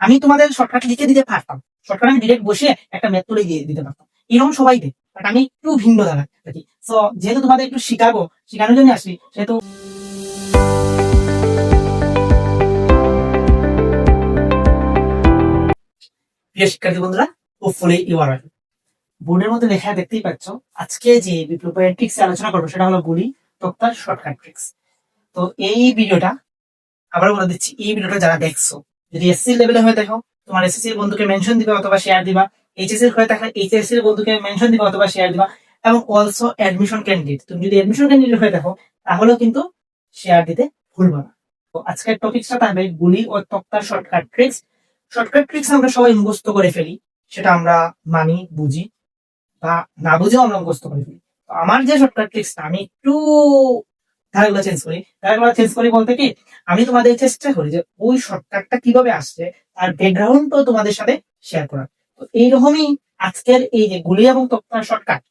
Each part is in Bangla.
আমি তোমাদের শর্টকাট লিখে দিতে পারতাম। শর্টকাট আমি ডিরেক্ট বসে একটা ম্যাথ তুলে দিয়ে দিতে পারতাম। এরকম সবাই দেয় বাট আমি একটু ভিন্ন ধারা দেখি। সো যেহেতু তোমাদের একটু শিখাবো, শেখানোর জন্য আসি সেহেতু প্রিয় শিক্ষার্থী বন্ধুরা হোপফুলি ইউ আর বোর্ডের মধ্যে লেখা দেখতেই পাচ্ছ, আজকে যে বিপ্লবের ট্রিক্স আলোচনা করব, সেটা হলো গুলি তক্তার শর্টকাট ট্রিক্স তো এই ভিডিওটা আবার বলে দিচ্ছি, এই ভিডিওটা যারা দেখছ যদি এসসি লেভেলে হয়ে দেখো তোমার এসএসসি বন্ধুকে মেনশন দিবা অথবা শেয়ার দিবা। এইচএসসি হয়ে থাকলে এইচএসসি এর বন্ধুকে মেনশন দিবা অথবা শেয়ার দিবা। এবং অলসো অ্যাডমিশন ক্যান্ডিডেট তুমি যদি অ্যাডমিশন ক্যান্ডিডেট হয়ে দেখো তাহলেও কিন্তু শেয়ার দিতে ভুলবা না। তো আজকের টপিকসটা থাকবে গুলি ও তক্তার শর্টকাট ট্রিক্স শর্টকাট ট্রিক্স আমরা সবাই মুখস্থ করে ফেলি, সেটা আমরা মানি, বুঝি, বা না বুঝেও আমরা মুখস্থ করে ফেলি। আমার যে শর্টকাট ট্রিক্সটা আমি একটু ধারাগুলো চেঞ্জ করি। ধারাগুলো চেঞ্জ করি বলতে কি, আমি তোমাদের চেষ্টা করি যে ওই শর্টকাটটা কীভাবে আসছে, তার ব্যাকগ্রাউন্ডটাও তোমাদের সাথে শেয়ার করার। তো এইরকমই আজকের এই যে গুলি এবং তক্তার শর্টকাট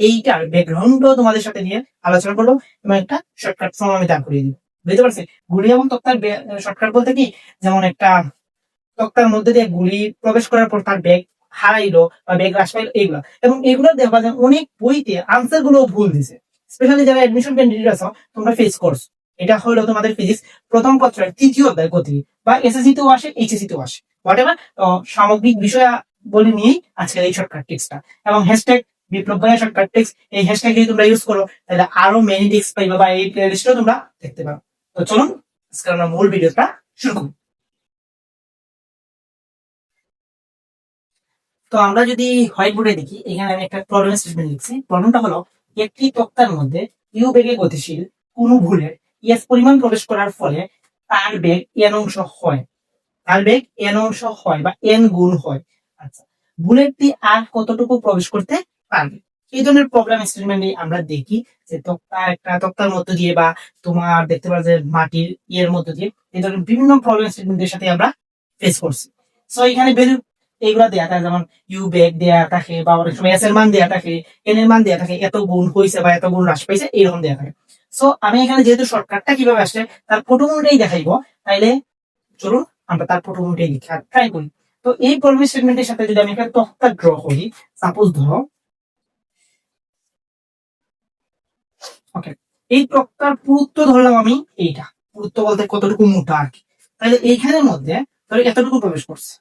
এইটার ব্যাকগ্রাউন্ডটাও তোমাদের সাথে নিয়ে আলোচনা করব এবং একটা শর্টকাট ফর্ম আমি দাঁড় করিয়ে দিব। বুঝতে পারছি গুলি এবং তক্তার শর্টকাট বলতে কি, যেমন একটা তক্তার মধ্যে দিয়ে গুলি প্রবেশ করার পর তার ব্যাগ হারাইলো বা ব্যাগ হ্রাস পাইলো, এইগুলো। এবং এগুলো দেখা যায় অনেক বইতে আনসারগুলো ভুল দিছে। স্পেশালি যারা এডমিশন ক্যান্ডিডেট আছো, তোমরা ফেস করছ। এটা হলো তোমাদের ফিজিক্স প্রথম পত্রের তৃতীয় অধ্যায় গতি। বা এসএসসি তেও আসে এইচএসসি তেও আসে। হোয়াট এভার সামগ্রিক বিষয় বলে নিয়েই আজকের এই শর্টকাট টিক্সটা এবং হ্যাশট্যাগ বিপ্লব ভাইয়া শর্টকাট টিক্স এই হ্যাশট্যাগ যদি তোমরা ইউজ করো, তাহলে আরও মেনি টিক্স পাইবা বা এই প্লে লিস্টও তোমরা দেখতে পারো। তো চলুন, আজকে আমরা মূল ভিডিওটা শুরু করি। তো আমরা যদি হোয়াইট বোর্ডে দেখি, এখানে আমি একটা প্রবলেম স্টেটমেন্ট লিখছি। প্রবলেমটা হলো একটি তক্তার মধ্যে ইউ বেগে গতিশীল, কোনো ভুলের ইয়াস পরিমাণ প্রবেশ করার ফলে তার বেগ এন অংশ হয়। তার বেগ এন অংশ হয় বা এন গুণ হয়। আচ্ছা বুলেটটি আর কতটুকু প্রবেশ করতে পারবে? এই ধরনের প্রবলেম স্টেটমেন্টে আমরা দেখি যে তক্তা একটা তক্তার মধ্য দিয়ে বা তোমার দেখতে পারো যে মাটির ইয়ের মধ্য দিয়ে এই ধরনের বিভিন্ন প্রবলেম স্টেটমেন্টের সাথে আমরা ফেস করছি। সো এখানে ভ্যালু এইগুলা দেয়া থাকে, যেমন ইউ বেগ দেয়া থাকে বা অনেক সময় এস এর মান দেয়া থাকে এন এর মান দেয়া থাকে, এত গুণ হয়েছে বা এত গুণ হ্রাস পাইছে, এইরকম দেয়া থাকে। সো আমি এখানে যেহেতু শর্টকাটটা কীভাবে আসছে, তার ফটোমুটাই দেখাইবো। তাইলে চলুন, আমরা তার ফটোমুটাই লিখে ট্রাই করি। তো এই প্রবলেম স্টেটমেন্টের সাথে যদি আমি একটা তক্তা ড্র করি সাপোজ ধরো ওকে এই তক্তার পুরুত্ব ধরলাম আমি এইটা। পুরুত্ব বলতে কতটুকু মোটা আর কি। তাহলে এইখানের মধ্যে ধরো এতটুকু প্রবেশ করছে।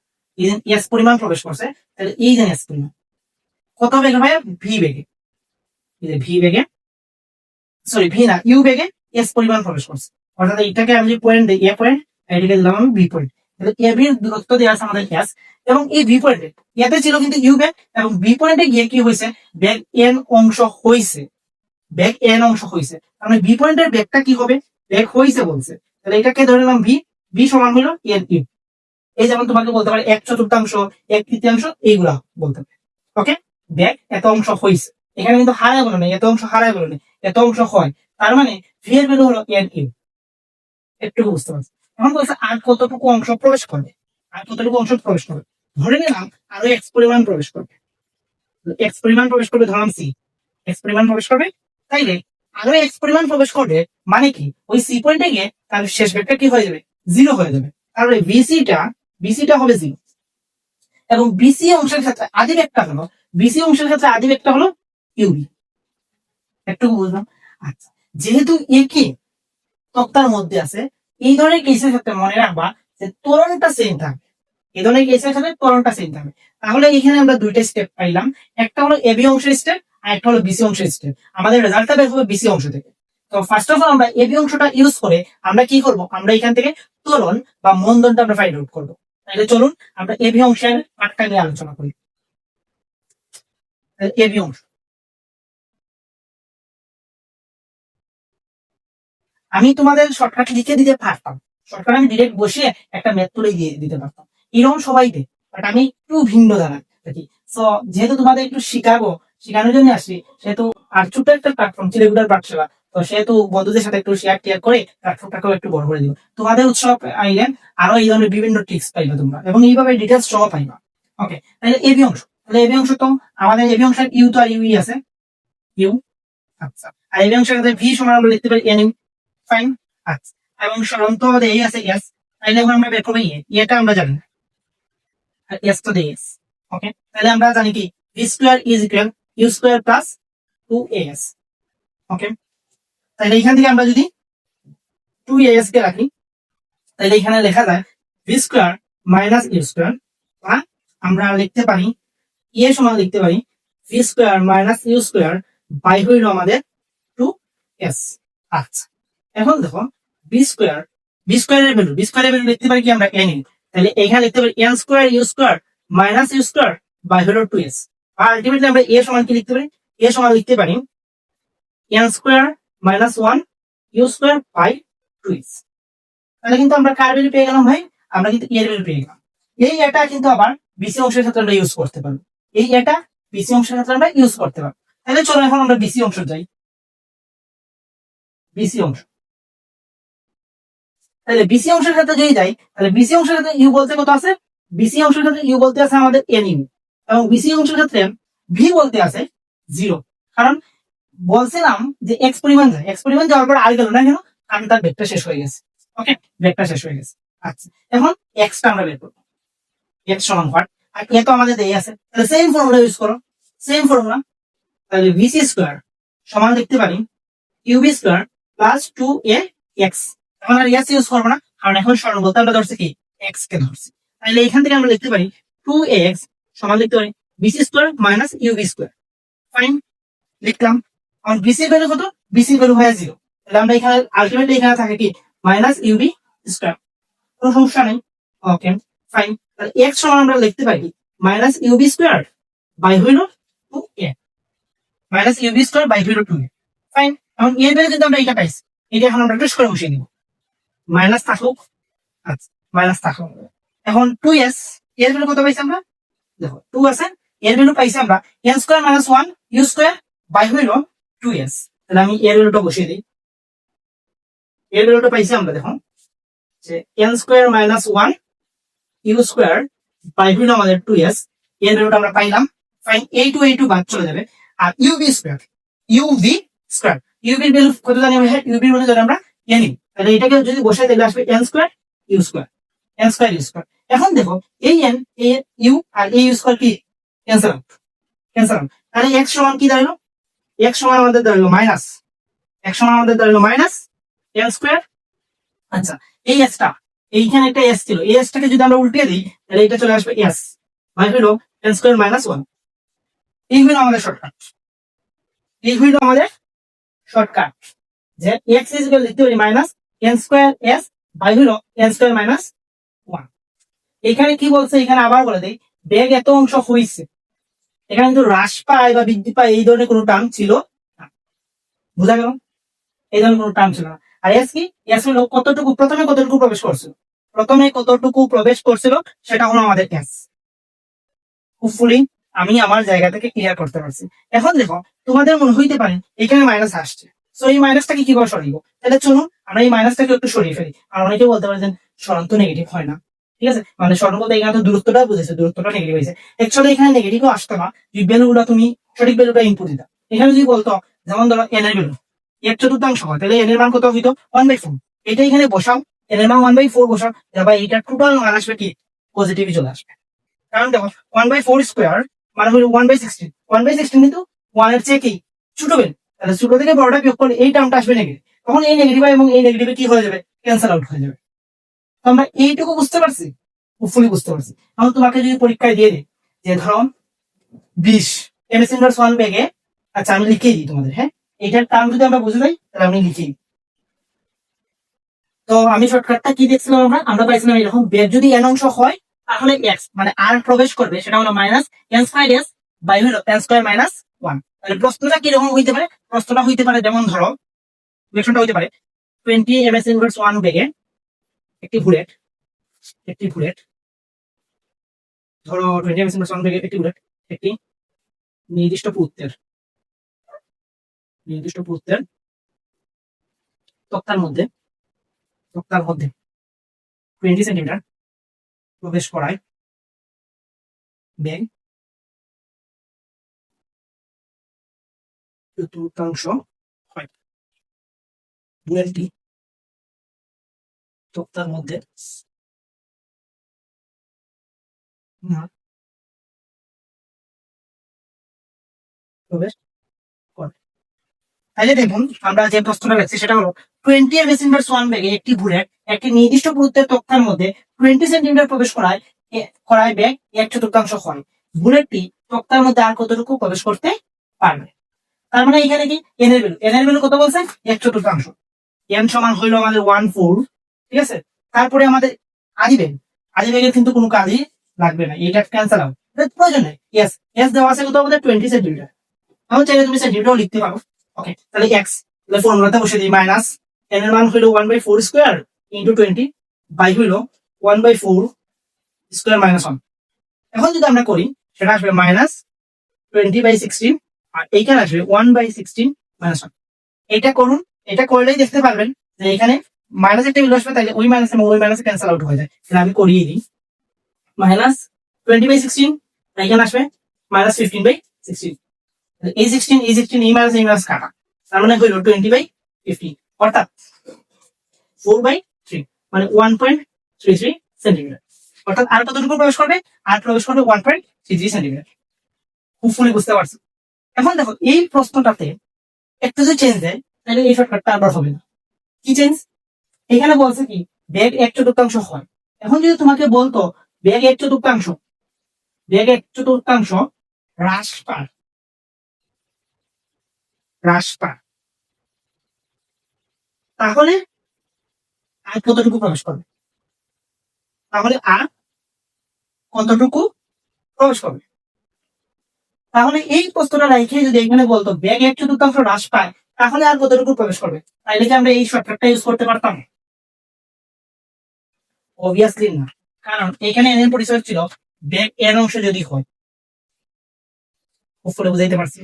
এস পরিমাণ প্রবেশ করছে। তাহলে এস পরিমাণ কত বেগে ভি বেগে। ভি বেগে সরি ভি না, ইউ বেগে এস পরিমাণ প্রবেশ করছে। অর্থাৎ এইটাকে আমি পয়েন্ট দিই, এ পয়েন্ট এটাকে দিলাম আমি বি পয়েন্ট এ দূরত্ব দেওয়া আছে আমাদের এস এবং এই ভি পয়েন্টে ছিল কিন্তু ইউ এবং বি পয়েন্টে কি হয়েছে? এন অংশ হয়েছে এন অংশ হয়েছে মানে পয়েন্টের ব্যাগটা কি হবে? হয়েছে বলছে। তাহলে এটাকে ধরে নিলাম ভি ভি এই যেমন তোমাকে বলতে পারে এক চতুর্থাংশ, এক তৃতীয়াংশ, এইগুলা বলতে পারে। ওকে দেখ এত অংশ হয়েছে এখানে কিন্তু হারায় বলো না এত অংশ হারায় বলো না এত অংশ হয়। তার মানে ভি ভ্যালু হলো এন ইউ একটু বুঝতে পারছি? এখন বলছে আর কতটুকু অংশ প্রবেশ করবে আর কতটুকু অংশ প্রবেশ করবে ধরে নিলাম আরও এক্স পরিমাণ প্রবেশ করবে। এক্স পরিমাণ প্রবেশ করবে ধরলাম সি এক্স পরিমাণ প্রবেশ করবে? তাইলে আরও এক্স পরিমাণ প্রবেশ করবে মানে কি? ওই সি পয়েন্টে গিয়ে তার শেষ ভেক্টর কি হয়ে যাবে? জিরো হয়ে যাবে। তাহলে বিসিটা বিসিটা হবে জিরো এবং বিসি অংশের ক্ষেত্রে আদি একটা হলো বিসি অংশের ক্ষেত্রে আদি একটা হলো ইউবি একটু বুঝলাম? আচ্ছা যেহেতু একই তক্তার মধ্যে আছে, এই ধরনের কেসের ক্ষেত্রে মনে রাখবা যে ত্বরণটা সেম থাকবে এই ধরনের কেসের ক্ষেত্রে ত্বরণটা সেম থাকবে তাহলে এখানে আমরা দুইটা স্টেপ পাইলাম। একটা হলো এবি অংশের স্টেপ আর একটা হলো বিসি অংশের স্টেপ আমাদের রেজাল্টটা বের হবে বিসি অংশ থেকে। তো ফার্স্ট অফ অল আমরা এবি অংশটা ইউজ করে আমরা কি করব? আমরা এখান থেকে ত্বরণ বা মন্দনটা আমরা ফাইন্ড আউট করব। তাহলে চলুন আমরা এবি অংশের পাঠটা নিয়ে আলোচনা করি। এবি অংশ। আমি তোমাদের শর্টকাট লিখে দিতে পারতাম। শর্টকাট আমি ডিরেক্ট বসে একটা ম্যাথ তুলে দিয়ে দিতে পারতাম। এরকম সবাই দেয় বাট আমি একটু ভিন্ন ধারা দেখি সো যেহেতু তোমাদের একটু শিখাবো শেখানোর জন্য আসি, সেহেতু আর ছোট্ট একটা প্ল্যাটফর্ম চিলেগুড়ার পাঠশালা তো সেহেতু বন্ধুদের সাথে একটু শেয়ার টেয়ার করে প্ল্যাটফর্মটাকেও একটু বড় করে দিব তোমাদের উৎসব আইলে আরও এই ধরনের বিভিন্ন টিপস পাইবে তোমরা এবং এইভাবে ডিটেলস সহ পাইবা। ওকে তাহলে এবি অংশ। তাহলে এবি অংশ তো আমাদের এবি অংশের ইউ তো আর ইউই আছে। ইউ আচ্ছা। আর এবি অংশের ক্ষেত্রে ভি সমান আমরা লিখতে পারি এন ইউ ফাইন আচ্ছা। এবং সরন্ত আমাদের এই আছে এস তাইলে এখন আমরা বের করব ইয়ে ইয়েটা আমরা জানি আর এস তো দে এস ওকে তাহলে আমরা জানি কি? V square is equal U square plus two S okay তাহলে এখান থেকে আমরা যদি টু এস কে রাখি, তাহলে এখানে লেখা যায় V square minus U square বা আমরা লিখতে পারি এ সমান লিখতে পারি V square minus U square by হইল আমাদের টু এস আচ্ছা এখন দেখো বি স্কোয়ার বি স্কোয়ারের ভ্যালু বি স্কোয়ারের ভ্যালু লিখতে পারি কি আমরা এন তাহলে এখানে লিখতে পারি N square U square minus U square by হলো টু এস আর আলটিমেটলি আমরা এ সমান কি লিখতে পারি? এ সমান লিখতে পারি N square minus one U square by two S তাহলে কিন্তু আমরা কার ভ্যালু পেয়ে গেলাম ভাই? আমরা কিন্তু এর ভ্যালু পেয়ে গেলাম। এই এটা কিন্তু আবার বিসি অংশের ক্ষেত্রে আমরা ইউজ করতে পারব। এই এটা বিসি অংশের ক্ষেত্রে আমরা ইউজ করতে পারব। তাহলে চলো এখন আমরা বিসি অংশ যাই। বিসি অংশ। তাহলে বিসি অংশের ক্ষেত্রে যদি যাই, তাহলে বিসি অংশের ক্ষেত্রে ইউ বলতে কত আছে? বিসি অংশের ক্ষেত্রে ইউ বলতে আছে আমাদের এন ইউ এবং বিসি অংশের ক্ষেত্রে ভি বলতে আছে জিরো কারণ বলছিলাম যে এক্স পরিমাণ যায়। এক্স পরিমাণ যাওয়ার পর আর গেল না কেন? কারণ তার বেগটা শেষ হয়ে গেছে। ওকে বেগটা শেষ হয়ে গেছে। আচ্ছা। এখন এক্সটা আমরা বের করব। এক্স সমান হোয়াট আর এ তো আমাদের দেই আছে। তাহলে সেম ফর্মুলা ইউজ করো। সেম ফর্মুলা তাহলে ভিসি স্কোয়ার সমান লিখতে পারি UB square plus two A X এখন আর এক্স ইউজ করব না। কারণ এখন স্মরণ বলতে আমরা ধরছি কি? এক্স কে ধরছি। তাহলে এখান থেকে আমরা লিখতে পারি টু এক্স সমান লিখতে পারি। BC square minus UB square fine লিখলাম। এখন বিসি ভ্যালু কত? বিসি ভ্যালু হয়ে জিরো তাহলে আমরা এখানে আলটিমেটলি এখানে থাকে কি? মাইনাস ইউবি স্কোয়ার কোনো সমস্যা নেই। ওকে ফাইন তাহলে এক্স সমান আমরা লিখতে পারি মাইনাস ইউবি স্কোয়ার বাই হইল two A minus UB square by হইল টু এ ফাইন এখন এর বেলা কিন্তু আমরা এটা পাইছি। এটা এখন আমরা একটু সরে বসিয়ে দিব। মাইনাস থাকুক। আচ্ছা মাইনাস থাকুক। এখন টু এস এর বেলা কত পাইছি আমরা? দেখো টু আছে এর ভ্যালু পাইছি আমরা N square minus one U square by হইল টু এস তাহলে আমি এর ভ্যালুটা বসিয়ে দিই। এর ভ্যালুটা পাইছি আমরা দেখো যে N square minus one U square by হইল আমাদের টু এস এর ভ্যালুটা আমরা পাইলাম। ফাইন এই টু এই টু বাদ চলে যাবে। আর ইউবি স্কোয়ার ইউভি স্কোয়ার ইউবির ভ্যালু কত জানি আমরা ইউবির ভ্যালু জানি আমরা এন তাহলে এটাকে যদি বসাই দিলে আসবে N square U square N square U square এখন দেখো, এই এন এ ইউ আর এই ইউ স্কোয়ার কি? ক্যান্সেল আউট ক্যান্সেল আউট তাহলে এক্স সমান কি দাঁড়াল? এক্স সমান আমাদের দাঁড়াল মাইনাস এক্স সমান আমাদের দাঁড়াল মাইনাস এন স্কোয়ার আচ্ছা এই এসটা এইখানে একটা এস ছিল, এই এসটাকে যদি আমরা উল্টে দিই, তাহলে এটা চলে আসবে এস ভাই হইল এন স্কোয়ার মাইনাস ওয়ান এই হইল আমাদের শর্টকাট এই হইল আমাদের শর্টকাট যে এক্স ইজ লিখতে পারি minus N square S by হইল এন স্কোয়ার মাইনাস ওয়ান এখানে কি বলছে? এখানে আবার বলে দেই, বেগ এত অংশ হয়েছে এখানে কিন্তু হ্রাস পায় বা বৃদ্ধি পায় এই ধরনের কোনো টার্ম ছিল না। বুঝা গেল? এই ধরনের কোনো টার্ম ছিল না। আর এস কি? এস হলো কতটুকু? প্রথমে কতটুকু প্রবেশ করছিল? প্রথমে কতটুকু প্রবেশ করছিল সেটা হলো আমাদের এস হোপফুলি আমি আমার জায়গা থেকে ক্লিয়ার করতে পারছি। এখন দেখো, তোমাদের মনে হইতে পারে এখানে মাইনাস আসছে। সো এই মাইনাসটাকে কীভাবে সরিয়ে তাহলে চলুন, আমরা এই মাইনাসটাকে একটু সরিয়ে ফেলি। আর অনেকে বলতে পারে যে সরণ তো নেগেটিভ হয় না। ঠিক আছে? মানে সরণ বলতে এখানে তো দূরত্বটা বুঝেছে, দূরত্বটা নেগেটিভ হয়েছে। অ্যাকচুয়ালি এখানে নেগেটিভও আসতো না যদি ভ্যালুগুলো তুমি সঠিক ভ্যালুটা ইনপুট দিতা। এখানে যদি বলতো, যেমন ধরো এন এর ভ্যালু এক চতুর্থাংশ হয়, তাহলে এন এর মান কত হইতো? ওয়ান বাই ফোর এটা এখানে বসাও এন এর মান ওয়ান বাই ফোর বসাও, তারপর এটা টোটাল মান আসবে কি? পজিটিভই চলে আসবে। কারণ দেখো ওয়ান বাই ফোর স্কোয়ার মানে হলো one by sixteen one by sixteen কিন্তু ওয়ানের চেয়ে কি? ছোট বেল তাহলে ছোট থেকে বড়টা বিয়োগ করলে এই টার্মটা আসবে নেগেটিভ তখন এই নেগেটিভ এবং এই নেগেটিভে কি হয়ে যাবে? ক্যান্সেল আউট হয়ে যাবে। আমরা এইটুকু বুঝতে পারছি? ফুলি বুঝতে পারছি। এখন তোমাকে যদি পরীক্ষায় দিয়ে দিই, যে ধরো বিশ এম এস ইনভার্স ওয়ান ব্যাগে আচ্ছা আমি লিখে দিই তোমাদের হ্যাঁ? এটার টার্ম যদি আমরা বুঝে যাই তাহলে আমি লিখে দিই। তো আমি শর্টকাটটা কি দেখছিলাম আমরা? আমরা পাইছিলাম এরকম বেগ যদি এন অংশ হয়, তাহলে এক্স মানে আর প্রবেশ করবে, সেটা হলো minus N square S by হলো এন স্কোয়ার মাইনাস ওয়ান তাহলে প্রশ্নটা কীরকম হইতে পারে? প্রশ্নটা হইতে পারে, যেমন ধরো ইকুয়েশনটা হইতে পারে twenty M S inverse one বেগে একটি বুলেট একটি বুলেট। ধরো টোয়েন্টি ইনভার্স ওয়ান বেগে একটি বুলেট, একটি নির্দিষ্ট পুত্রের নির্দিষ্ট পুত্রের তক্তার মধ্যে তক্তার মধ্যে টোয়েন্টি সেন্টিমিটার প্রবেশ করায় বেগ চতুর্থাংশ হয়। বুলেটটি তক্তার মধ্যে। দেখুন, আমরা যে সেটা হলো একটি একটি নির্দিষ্ট মধ্যে টোয়েন্টি প্রবেশ করায় করায় এক চতুর্থাংশ মধ্যে আর কতটুকু প্রবেশ করতে পারবে? তার মানে এখানে কি? এন এর ভ্যালু এন এর কত বলছে? এক চতুর্থাংশ। এন সমান হইল আমাদের ওয়ান ফোর ঠিক আছে? তারপরে আমাদের আদি ব্যাগ আদি ব্যাগের কিন্তু কোনো কাজই লাগবে না। এটা ক্যান্সেল হবে। প্রয়োজন নেই। ইয়েস এস দেওয়া আছে কত আমাদের টোয়েন্টি সেন্টিমিটার এখন চাইলে তুমি সেন্টিমিটারও লিখতে পারো। ওকে তাহলে এক্স তাহলে ফর্মুলাতে বসে দিই। মাইনাস এন এর মান হইল one by four square into twenty by হইল one by four square minus one এখন যদি আমরা করি, সেটা আসবে মাইনাস টোয়েন্টি বাই সিক্সটিন আর এইখানে আসবে one by sixteen minus one এটা করুন। এটা করলেই দেখতে পারবেন যে এখানে মাইনাস একটা ভ্যালু আসবে তাহলে ওই মাইনাস এবং ওই মাইনাস ক্যান্সেল আউট হয়ে যায়। তাহলে আমি করিয়ে দিই। মাইনাস টোয়েন্টি বাই সিক্সটিন এখানে আসবে। মাইনাস ফিফটিন বাই সিক্সটিন এই সিক্সটিন এই সিক্সটিন এই মাইনাস এই মাইনাস কাটা। তার মানে হইল টোয়েন্টি বাই ফিফটিন অর্থাৎ ফোর বাই থ্রি মানে one point three three centimetre অর্থাৎ আর কতটুকু প্রবেশ করবে? আর প্রবেশ করবে one point three three centimetre খুবই বুঝতে পারছ? এখন দেখো, এই প্রশ্নটাতে একটু যদি চেঞ্জ দেয়, তাহলে এই শর্টকাটটা আবার হবে না। কি চেঞ্জ এখানে বলছে কি ব্যাগ এক চতুর্থাংশ হয়। এখন যদি তোমাকে বলতো ব্যাগ এক চতুর্থাংশ ব্যাগ এক চতুর্থাংশ হ্রাস পার হ্রাস পার তাহলে আর কতটুকু প্রবেশ করবে? তাহলে আর কতটুকু প্রবেশ করবে? তাহলে এই প্রশ্নটা রেখে যদি এখানে বলতো ব্যাগ এক চতুর্থাংশ হ্রাস পায় তাহলে আর কতটুকু প্রবেশ করবে? তাইলে কি আমরা এই শর্টকাটটা ইউজ করতে পারতাম? অবভিয়াসলি না। কারণ এখানে এর পরিচয় ছিল ব্যাগ এর অংশ যদি হয়। হোপফুলি বুঝাইতে পারছি?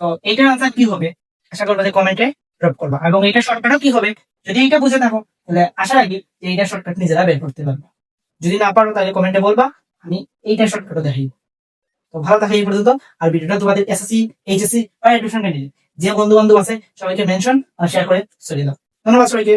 তো এইটার আনসার কি হবে? আশা করব যে কমেন্টে ড্রপ করবা। এবং এটা শর্টকাটও কি হবে? যদি এটা বুঝে থাকো, তাহলে আশা রাখি যে এইটা শর্টকাট নিজেরা বের করতে পারবে। যদি না পারো, তাহলে কমেন্টে বলবা, আমি এইটা শর্টকাটও দেখাই তো ভালো থাকে এই পর্যন্ত। আর ভিডিওটা তোমাদের এসএসসি এইচএসসি বা এডুকেশন ক্যান্ডিডেট যে বন্ধু বান্ধব আছে, সবাইকে মেনশন আর শেয়ার করে চলে দাও। ধন্যবাদ সবাইকে।